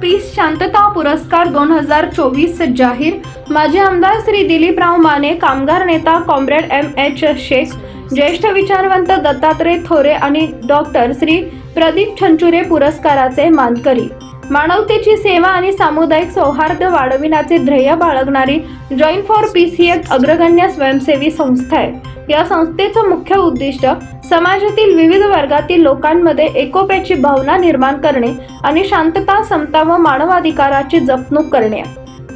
Piece शांतता पुरस्कार दोन हजार चोवीस जाहीर. माजी आमदार श्री दिलीपराव माने कामगार नेता कॉम्रेड एम एच शेख ज्येष्ठ विचारवंत दत्तात्रय थोरे आणि डॉक्टर श्री प्रदीप छंचुरे पुरस्काराचे मानकरी. मानवतेची सेवा आणि सामुदायिक सौहार्द वाढविण्याचे ध्येय बाळगणारी जॉईन फॉर पीस ही एक अग्रगण्य स्वयंसेवी संस्था आहे. या संस्थेचं मुख्य उद्दिष्ट समाजातील विविध वर्गातील लोकांमध्ये एकोप्याची भावना निर्माण करणे आणि शांतता समता व मानवाधिकाराची जपणूक करणे.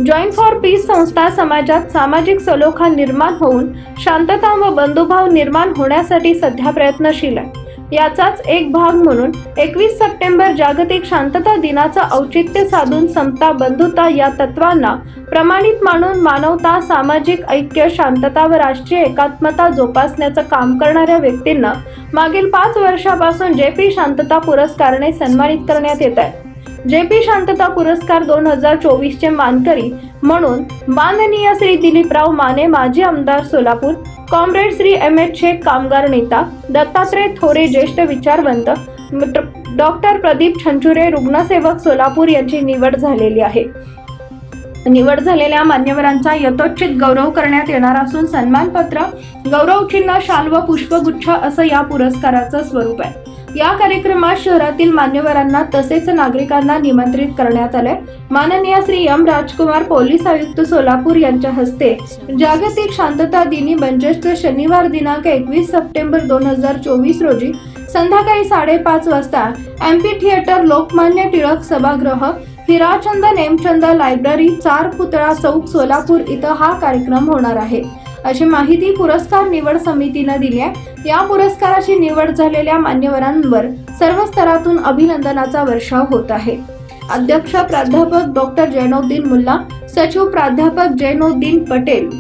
जॉईंट फॉर पीस संस्था समाजात सामाजिक सलोखा निर्माण होऊन शांतता व बंधुभाव निर्माण होण्यासाठी सध्या प्रयत्नशील आहे. याचाच एक भाग म्हणून एकवीस सप्टेंबर जागतिक शांतता दिनाचं औचित्य साधून समता बंधुता या तत्वांना प्रमाणित मानून मानवता सामाजिक ऐक्य शांतता व राष्ट्रीय एकात्मता जोपासण्याचं काम करणाऱ्या व्यक्तींना मागील पाच वर्षापासून जे पी शांतता पुरस्काराने सन्मानित करण्यात येत आहे. जे पी शांतता पुरस्कार दोन हजार चोवीसचे मानकरी म्हणून माननीय श्री दिलीपराव माने माजी आमदार Solapur comrade Shri M H Shaikh कामगार नेता दत्तात्रय थोरे ज्येष्ठ विचारवंत डॉक्टर प्रदीप छंचुरे रुग्णसेवक सोलापूर यांची निवड झालेली आहे. निवड झालेल्या मान्यवरांचा यथोचित गौरव करण्यात येणार असून सन्मानपत्र गौरव चिन्ह शाल व पुष्पगुच्छ असं या पुरस्काराचं स्वरूप आहे. या कार्यक्रमात शहरातील मान्यवरांना तसेच नागरिकांना निमंत्रित करण्यात आले. माननीय श्री एम राजकुमार पोलीस आयुक्त सोलापूर यांच्या हस्ते जागतिक शांतता दिनी म्हणजेच शनिवार दिनांक एकवीस सप्टेंबर दोन हजार चोवीस रोजी संध्याकाळी साडेपाच वाजता एमपी थिएटर लोकमान्य टिळक सभागृह हिराचंद नेमचंद लायब्ररी चार पुतळा चौक सोलापूर इथं हा कार्यक्रम होणार आहे. अशी माहिती पुरस्कार निवड समितीनं दिली आहे. या पुरस्काराची निवड झालेल्या मान्यवरांवर सर्व स्तरातून अभिनंदनाचा वर्षाव होत आहे. अध्यक्ष प्राध्यापक डॉक्टर जैनोद्दीन मुल्ला सचिव प्राध्यापक जैनोद्दीन पटेल